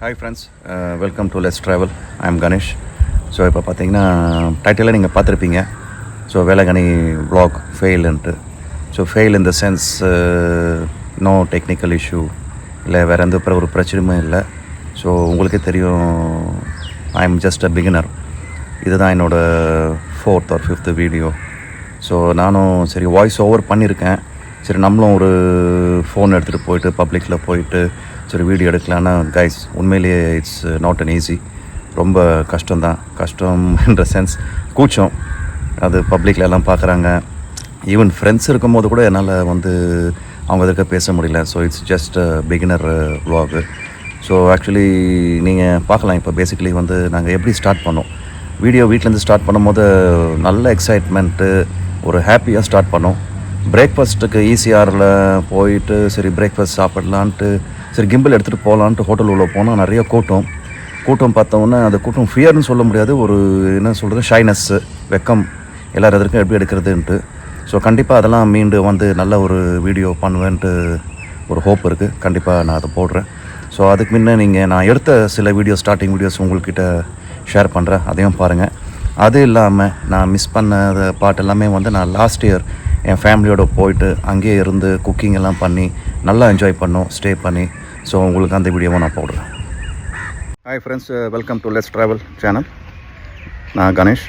Hi friends welcome uh, to less travel I am Ganesh so இப்போ பார்த்தீங்கன்னா டைட்டிலில் நீங்கள் பார்த்துருப்பீங்க. So Velankanni vlog ஃபெயிலுன்ட்டு so fail in the sense no technical issue இல்லை வேறு எந்த ஒரு பிரச்சனையுமே இல்லை. ஸோ உங்களுக்கே தெரியும் I am just a beginner இதுதான் என்னோடய fourth or fifth video so நானும் சரி வாய்ஸ் ஓவர் பண்ணியிருக்கேன் சரி நம்மளும் ஒரு ஃபோன் எடுத்துகிட்டு போயிட்டு பப்ளிக்கில் போயிட்டு சரி வீடியோ எடுக்கலான்னா கைஸ் உண்மையிலேயே இட்ஸ் நாட் அன் ஈஸி ரொம்ப கஷ்டம்தான். கஷ்டம் என்ற சென்ஸ் கூச்சம். அது பப்ளிக்கில் எல்லாம் பார்க்குறாங்க. ஈவன் ஃப்ரெண்ட்ஸ் இருக்கும்போது கூட என்னால் வந்து அவங்க எதிர்க்க பேச முடியல. So it's just beginner vlog so actually நீங்கள் பார்க்கலாம். இப்போ பேசிக்கலி வந்து நாங்கள் எப்படி ஸ்டார்ட் பண்ணோம். வீடியோ வீட்டிலேருந்து ஸ்டார்ட் பண்ணும்போது நல்ல எக்ஸைட்மெண்ட்டு ஒரு ஹாப்பியாக ஸ்டார்ட் பண்ணோம். பிரேக்ஃபாஸ்ட்டுக்கு ஈசிஆரில் போயிட்டு சரி பிரேக்ஃபாஸ்ட் சாப்பிட்லான்ட்டு சரி கிம்பிள் எடுத்துகிட்டு போகலான்ட்டு ஹோட்டல் உள்ளே போனால் நிறைய கூட்டம். கூட்டம் பார்த்தோன்னே அந்த கூட்டம் ஃபியர்னு சொல்ல முடியாது. ஒரு என்ன சொல்கிறது ஷைனஸ்ஸு வெக்கம். எல்லோரும் எதற்கும் எப்படி எடுக்கிறதுன்ட்டு. ஸோ கண்டிப்பாக அதெல்லாம் மீண்டு வந்து நல்ல ஒரு வீடியோ பண்ணுவேன்ட்டு ஒரு ஹோப் இருக்குது கண்டிப்பாக நான் அதை போடுறேன். ஸோ அதுக்கு முன்னே நீங்கள் நான் எடுத்த சில வீடியோ ஸ்டார்டிங் வீடியோஸ் உங்கள்கிட்ட ஷேர் பண்ணுறேன் அதையும் பாருங்கள் அது இல்லாமல் நான் மிஸ் பண்ண பாட்டு எல்லாமே வந்து நான் லாஸ்ட் இயர் என் ஃபேமிலியோடு போயிட்டு அங்கேயே இருந்து குக்கிங் எல்லாம் பண்ணி நல்லா என்ஜாய் பண்ணோம் ஸ்டே பண்ணி. ஸோ உங்களுக்கு அந்த வீடியோவை நான் போடுறேன். Hi friends welcome to less travel channel நான் கணேஷ்.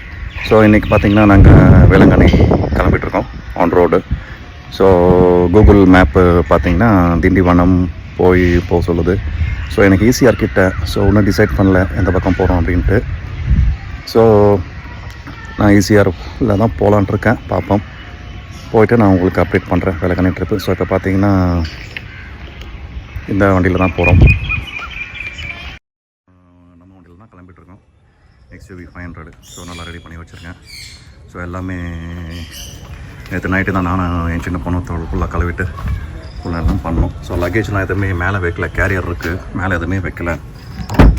ஸோ இன்றைக்கி பார்த்தீங்கன்னா நாங்கள் Velankanni கிளம்பிட்டுருக்கோம் on road so Google map பார்த்திங்கன்னா திண்டிவனம் போய் போக சொல்லுது. ஸோ எனக்கு ஈஸியாக கிட்ட ஸோ இன்னும் டிசைட் பண்ணல எந்த பக்கம் போகிறோம் அப்படின்ட்டு. ஸோ நான் ஈஸியாக தான் போகலான்ட்ருக்கேன் பார்ப்போம் போயிட்டு நான் உங்களுக்கு அப்டேட் பண்ணுறேன் வேலைக்கண்ணி ட்ரிப்பு ஸோ இப்போ பார்த்தீங்கன்னா இந்த வண்டியில் தான் போகிறோம் நம்ம வண்டியில் தான் கிளம்பிட்டு இருக்கோம். எக்ஸ்யூவி ஃபைவ் ஹண்ட்ரடு ஸோ நல்லா ரெடி பண்ணி வச்சுருக்கேன். ஸோ எல்லாமே நேற்று நைட்டு தான் நானும் என் சின்ன பொண்ணு ஃபுல்லாக கழுவிட்டு ஃபுல்லாக எல்லாம் பண்ணோம். ஸோ லக்கேஜ்லாம் எதுவுமே மேலே வைக்கல. கேரியர் இருக்குது மேலே எதுவுமே வைக்கல.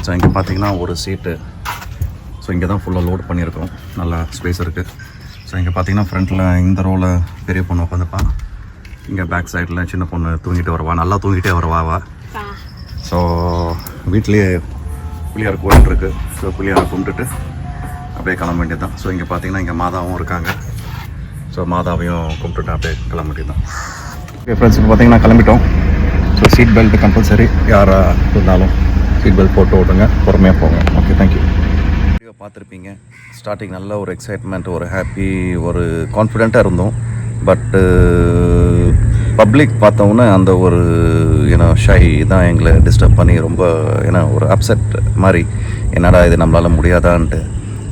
ஸோ இங்கே பார்த்தீங்கன்னா ஒரு சீட்டு ஸோ இங்கே தான் ஃபுல்லாக லோட் பண்ணியிருக்கோம். நல்லா ஸ்பேஸ் இருக்குது ஸோ இங்கே பார்த்தீங்கன்னா ஃப்ரண்ட்டில் இந்த ரோவில் பெரிய பொண்ணு உட்காந்துப்பா இங்கே பேக் சைடில் சின்ன பொண்ணு தூங்கிட்டு வருவா. நல்லா தூங்கிட்டே வருவா அவ. ஸோ வீட்லேயே புளியார் கோயில் இருக்குது ஸோ புளியாரை கும்பிட்டுட்டு அப்படியே கிளம்ப வேண்டியது தான் ஸோ இங்கே பார்த்தீங்கன்னா இங்கே மாதாவும் இருக்காங்க. ஸோ மாதாவையும் கும்பிட்டுட்டு அப்படியே கிளம்ப வேண்டியது தான் ஓகே ஃப்ரெண்ட்ஸ் இப்போ பார்த்தீங்கன்னா கிளம்பிட்டோம். ஸோ சீட் பெல்ட் கம்பல்சரி யாராக இருந்தாலும் சீட் பெல்ட் போட்டு விடுங்க பொறுமையாக போங்க. ஓகே தேங்க்யூ பார்த்துருப்பீங்க. ஸ்டார்டிங் நல்ல ஒரு எக்ஸைட்மெண்ட் ஒரு ஹாப்பி ஒரு கான்ஃபிடெண்ட்டாக இருந்தோம். பட்டு பப்ளிக் uh, பார்த்தோன்னே அந்த ஒரு ஏன்னா ஷை தான் எங்களை டிஸ்டர்ப் பண்ணி ரொம்ப ஏன்னா ஒரு அப்செட் மாதிரி என்னடா இது நம்மளால் முடியாதான்ட்டு.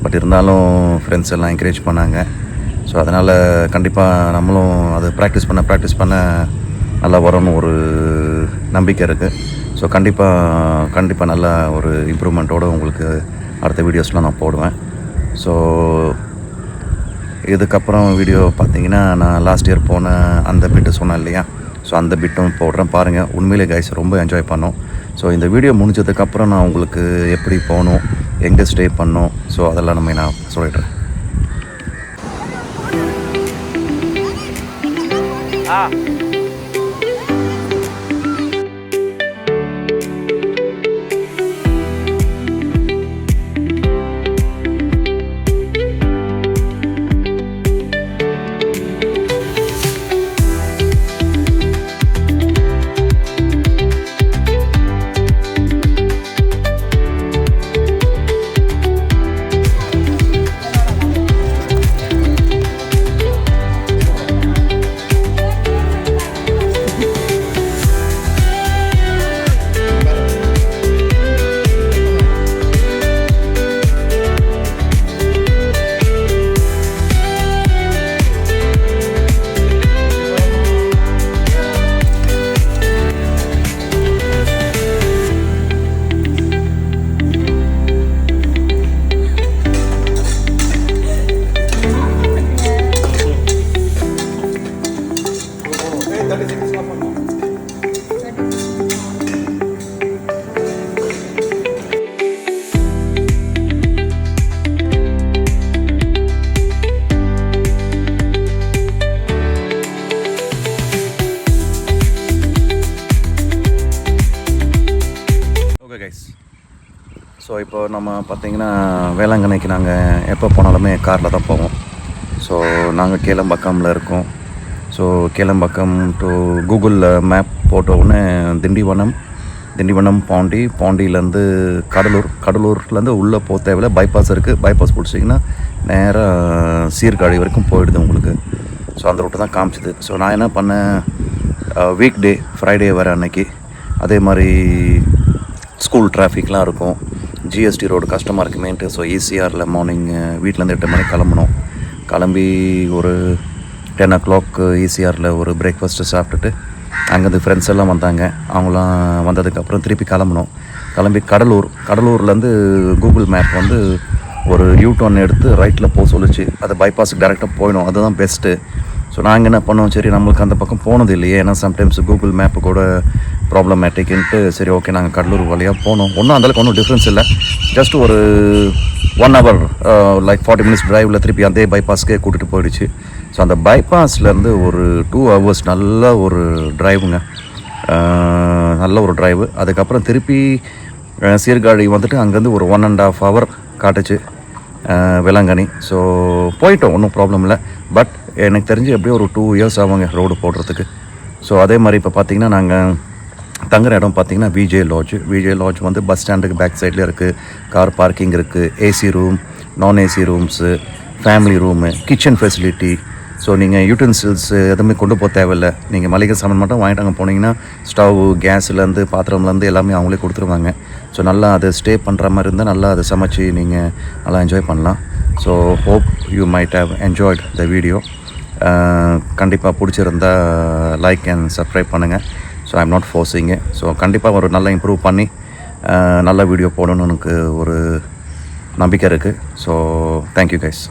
பட் இருந்தாலும் ஃப்ரெண்ட்ஸ் எல்லாம் என்கரேஜ் பண்ணாங்க. ஸோ அதனால் கண்டிப்பாக நம்மளும் அது ப்ராக்டிஸ் பண்ண ப்ராக்டிஸ் பண்ண நல்லா வரும்னு ஒரு நம்பிக்கை இருக்குது ஸோ கண்டிப்பாக கண்டிப்பாக நல்லா ஒரு இம்ப்ரூவ்மெண்ட்டோடு உங்களுக்கு அடுத்த வீடியோஸ்லாம் நான் போடுவேன். ஸோ இதுக்கப்புறம் வீடியோ பார்த்தீங்கன்னா நான் லாஸ்ட் இயர் போன அந்த பிட்டு சொன்னேன் இல்லையா? ஸோ அந்த பிட்டும் போடுறேன். பாருங்கள் உண்மையிலே கைஸ் ரொம்ப என்ஜாய் பண்ணோம். ஸோ இந்த வீடியோ முடிஞ்சதுக்கப்புறம் நான் உங்களுக்கு எப்படி போகணும் எங்கே ஸ்டே பண்ணோம் ஸோ அதெல்லாம் நம்ம நான் சொல்லிடுறேன். ஆ. ஸோ இப்போ நம்ம பார்த்தீங்கன்னா வேளாங்கண்ணிக்கு நாங்கள் எப்போ போனாலுமே காரில் தான் போவோம். ஸோ நாங்கள் கேளம்பக்கமில் இருக்கோம். ஸோ கேளம்பக்கம் டு கூகுளில் மேப் போட்ட உடனே திண்டிவனம் திண்டிவனம் பாண்டி பாண்டியிலேருந்து கடலூர் கடலூர்லேருந்து உள்ளே போக தேவையில்ல. பைபாஸ் இருக்குது பைபாஸ் பிடிச்சிங்கன்னா நேராக சீர்காழி வரைக்கும் போயிடுது உங்களுக்கு. ஸோ அந்த ரூட்டு தான் காமிச்சிது. ஸோ நான் என்ன பண்ணேன்? வீக் டே ஃப்ரைடே வர அன்னைக்கு அதே மாதிரி ஸ்கூல் டிராஃபிக்லாம் இருக்கும். ஜிஎஸ்டி ரோடு கஷ்டமாக இருக்குமேன்ட்டு ஸோ ஈசிஆரில் மார்னிங் வீட்டிலேருந்து எட்டு மணிக்கு கிளம்பணும். கிளம்பி ஒரு டென் ஓ கிளாக் ஈசிஆரில் ஒரு பிரேக்ஃபாஸ்ட்டு சாப்பிட்டுட்டு அங்கேருந்து ஃப்ரெண்ட்ஸ் எல்லாம் வந்தாங்க. அவங்களாம் வந்ததுக்கப்புறம் திருப்பி கிளம்பணும். கிளம்பி கடலூர் கடலூர்லேருந்து கூகுள் மேப் வந்து ஒரு யூ டர்ன் எடுத்து ரைட்டில் போக சொல்லுச்சு. அது பைபாஸுக்கு டேரெக்டாக போயிடும். அதுதான் பெஸ்ட்டு ஸோ நாங்கள் என்ன பண்ணோம்? சரி நம்மளுக்கு அந்த பக்கம் போனது இல்லையே. ஏன்னா சம்டைம்ஸ் கூகுள் மேப்பு கூட ப்ராப்ளமேட்டிக்குன்ட்டு சரி ஓகே நாங்கள் கடலூர் வழியாக போனோம். ஒன்றும் அந்தளவுக்கு ஒன்றும் டிஃப்ரென்ஸ் இல்லை. ஜஸ்ட் ஒரு one hour like forty minutes டிரைவில் திருப்பி அதே பைபாஸ்க்கே கூட்டிகிட்டு போயிடுச்சு. ஸோ அந்த bypassல-இருந்து ஒரு டூ ஹவர்ஸ் நல்ல ஒரு ட்ரைவுங்க uh, நல்ல ஒரு ட்ரைவு அதுக்கப்புறம் திருப்பி uh, சீர்காழி வந்துட்டு அங்கேருந்து ஒரு ஒன் அண்ட் ஆஃப் ஹவர் காட்டுச்சு uh, வேளாங்கண்ணி. ஸோ போயிட்டோம். ஒன்றும் ப்ராப்ளம் இல்லை. பட் எனக்கு தெரிஞ்சு எப்படியும் ஒரு டூ இயர்ஸ் ஆகுங்க ரோடு போடுறதுக்கு. ஸோ அதே மாதிரி இப்போ பார்த்தீங்கன்னா நாங்கள் தங்குற இடம் பார்த்தீங்கன்னா விஜே லாட்ஜ் விஜே லாட்ஜ் வந்து பஸ் ஸ்டாண்டுக்கு பேக் சைடில் இருக்குது கார் பார்க்கிங் இருக்குது ஏசி ரூம் நான் AC rooms family room kitchen facility so நீங்கள் யூட்டன்சில்ஸ் எதுவுமே கொண்டு போக தேவையில்லை. நீங்கள் மளிகை சாமான் மட்டும் வாங்கிட்டு அங்கே போனீங்கன்னா ஸ்டவ் கேஸ்லேருந்து பாத்திரம்லேருந்து எல்லாமே அவங்களே கொடுத்துருவாங்க. ஸோ நல்லா அதை ஸ்டே பண்ணுற மாதிரி இருந்தால் நல்லா அதை சமைச்சு நீங்கள் நல்லா என்ஜாய் பண்ணலாம். So hope you might have enjoyed the video கண்டிப்பாக பிடிச்சிருந்தா லைக் அண்ட் சப்ஸ்கிரைப் பண்ணுங்கள் so I'm not forcing so கண்டிப்பாக ஒரு நல்லா இம்ப்ரூவ் பண்ணி நல்ல வீடியோ போடணும்னு எனக்கு ஒரு நம்பிக்கை இருக்குது ஸோ தேங்க்யூ கைஸ்